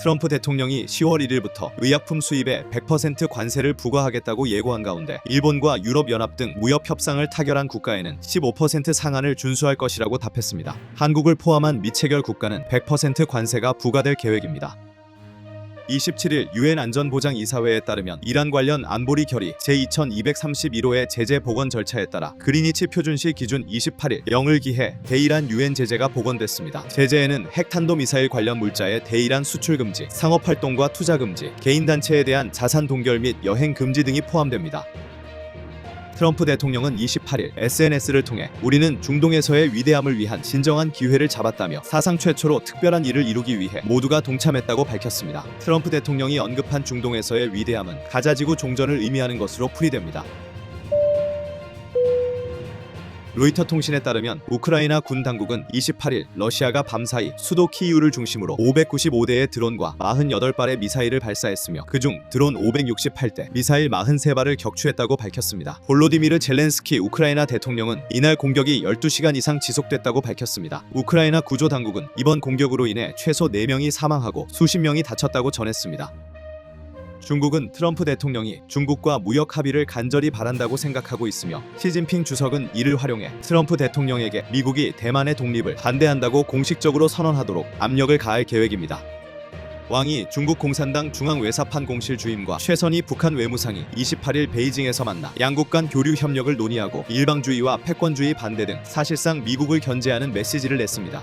트럼프 대통령이 10월 1일부터 의약품 수입에 100% 관세를 부과하겠다고 예고한 가운데 일본과 유럽연합 등 무역 협상을 타결한 국가에는 15% 상한을 준수할 것이라고 답했습니다. 한국을 포함한 미체결 국가는 100% 관세가 부과될 계획입니다. 27일 유엔 안전보장이사회에 따르면 이란 관련 안보리 결의 제2231호의 제재 복원 절차에 따라 그리니치 표준시 기준 28일 0을 기해 대이란 유엔 제재가 복원됐습니다. 제재에는 핵탄도 미사일 관련 물자의 대이란 수출 금지, 상업 활동과 투자 금지, 개인 단체에 대한 자산 동결 및 여행 금지 등이 포함됩니다. 트럼프 대통령은 28일 SNS를 통해 우리는 중동에서의 위대함을 위한 진정한 기회를 잡았다며 사상 최초로 특별한 일을 이루기 위해 모두가 동참했다고 밝혔습니다. 트럼프 대통령이 언급한 중동에서의 위대함은 가자지구 종전을 의미하는 것으로 풀이됩니다. 로이터 통신에 따르면 우크라이나 군 당국은 28일 러시아가 밤사이 수도 키이우를 중심으로 595대의 드론과 48발의 미사일을 발사했으며 그중 드론 568대, 미사일 43발을 격추했다고 밝혔습니다. 볼로디미르 젤렌스키 우크라이나 대통령은 이날 공격이 12시간 이상 지속됐다고 밝혔습니다. 우크라이나 구조 당국은 이번 공격으로 인해 최소 4명이 사망하고 수십 명이 다쳤다고 전했습니다. 중국은 트럼프 대통령이 중국과 무역 합의를 간절히 바란다고 생각하고 있으며 시진핑 주석은 이를 활용해 트럼프 대통령에게 미국이 대만의 독립을 반대한다고 공식적으로 선언하도록 압력을 가할 계획입니다. 왕이 중국 공산당 중앙외사판 공실 주임과 최선희 북한 외무상이 28일 베이징에서 만나 양국 간 교류 협력을 논의하고 일방주의와 패권주의 반대 등 사실상 미국을 견제하는 메시지를 냈습니다.